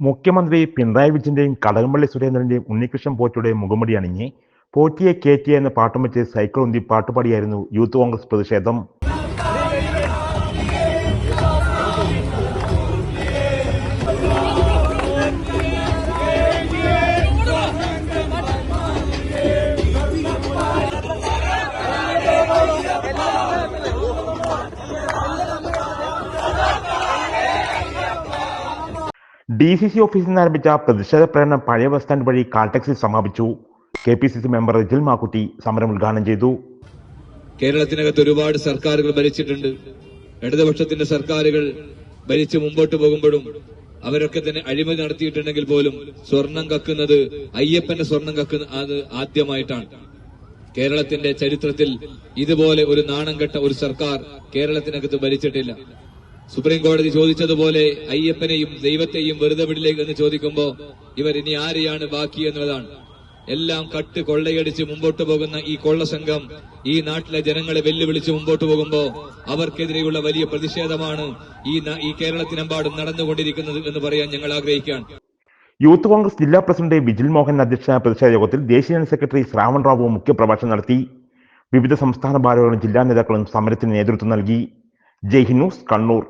മുഖ്യമന്ത്രി പിണറായി വിജയന്റെയും കടകംപള്ളി സുരേന്ദ്രന്റെയും ഉണ്ണികൃഷ്ണൻ പോറ്റിയുടെയും മുഖമുടി അണിഞ്ഞ് പോറ്റിയെ കയറ്റിയ എന്ന പാട്ടും വെച്ച് സൈക്കിൾ ഉന്തി പാട്ടുപാടിയായിരുന്നു യൂത്ത് കോൺഗ്രസ് പ്രതിഷേധം. ഡി സി സി ഓഫീസിൽ നിന്ന് ആരംഭിച്ച പ്രതിഷേധ പ്രകടനം പഴയ ബസ് സ്റ്റാൻഡ് വഴി കാൽടാക്സിൽ സമാപിച്ചു. K P C C member Rijil Makkutty സമരം ഉദ്ഘാടനം ചെയ്തു. കേരളത്തിനകത്ത് ഒരുപാട് സർക്കാരുകൾ ഭരിച്ചിട്ടുണ്ട്. ഇടതുപക്ഷത്തിന്റെ സർക്കാരുകൾ ഭരിച്ച് മുമ്പോട്ട് പോകുമ്പോഴും അവരൊക്കെ തന്നെ അഴിമതി നടത്തിയിട്ടുണ്ടെങ്കിൽ പോലും സ്വർണം കക്കുന്നത് അയ്യപ്പന്റെ സ്വർണം കക്കുന്ന അത് ആദ്യമായിട്ടാണ്. കേരളത്തിന്റെ ചരിത്രത്തിൽ ഇതുപോലെ ഒരു നാണം കെട്ട ഒരു സർക്കാർ കേരളത്തിനകത്ത് ഭരിച്ചിട്ടില്ല. സുപ്രീം കോടതി ചോദിച്ചതുപോലെ അയ്യപ്പനെയും ദൈവത്തെയും വെറുതെ വിടിലേക്ക് എന്ന് ചോദിക്കുമ്പോൾ ഇവർ ഇനി ആരെയാണ് ബാക്കി എന്നുള്ളതാണ്. എല്ലാം കട്ട് കൊള്ളയടിച്ച് മുമ്പോട്ട് പോകുന്ന ഈ കൊള്ള സംഘം ഈ നാട്ടിലെ ജനങ്ങളെ വെല്ലുവിളിച്ച് മുമ്പോട്ട് പോകുമ്പോൾ അവർക്കെതിരെയുള്ള വലിയ പ്രതിഷേധമാണ് ഈ ഈ കേരളത്തിനെമ്പാടും നടന്നുകൊണ്ടിരിക്കുന്നത് എന്ന് പറയാൻ ഞങ്ങൾ ആഗ്രഹിക്കുകയാണ്. യൂത്ത് കോൺഗ്രസ് ജില്ലാ പ്രസിഡന്റ് വിജിൽ മോഹൻ അധ്യക്ഷനായ പ്രതിഷേധ യോഗത്തിൽ ദേശീയ ജനറൽ സെക്രട്ടറി ശ്രാവൺ റാവു മുഖ്യപ്രഭാഷണം നടത്തി. വിവിധ സംസ്ഥാന ഭാരവാഹികളും ജില്ലാ നേതാക്കളും സമരത്തിന് നേതൃത്വം നൽകി. ജയ് കണ്ണൂർ.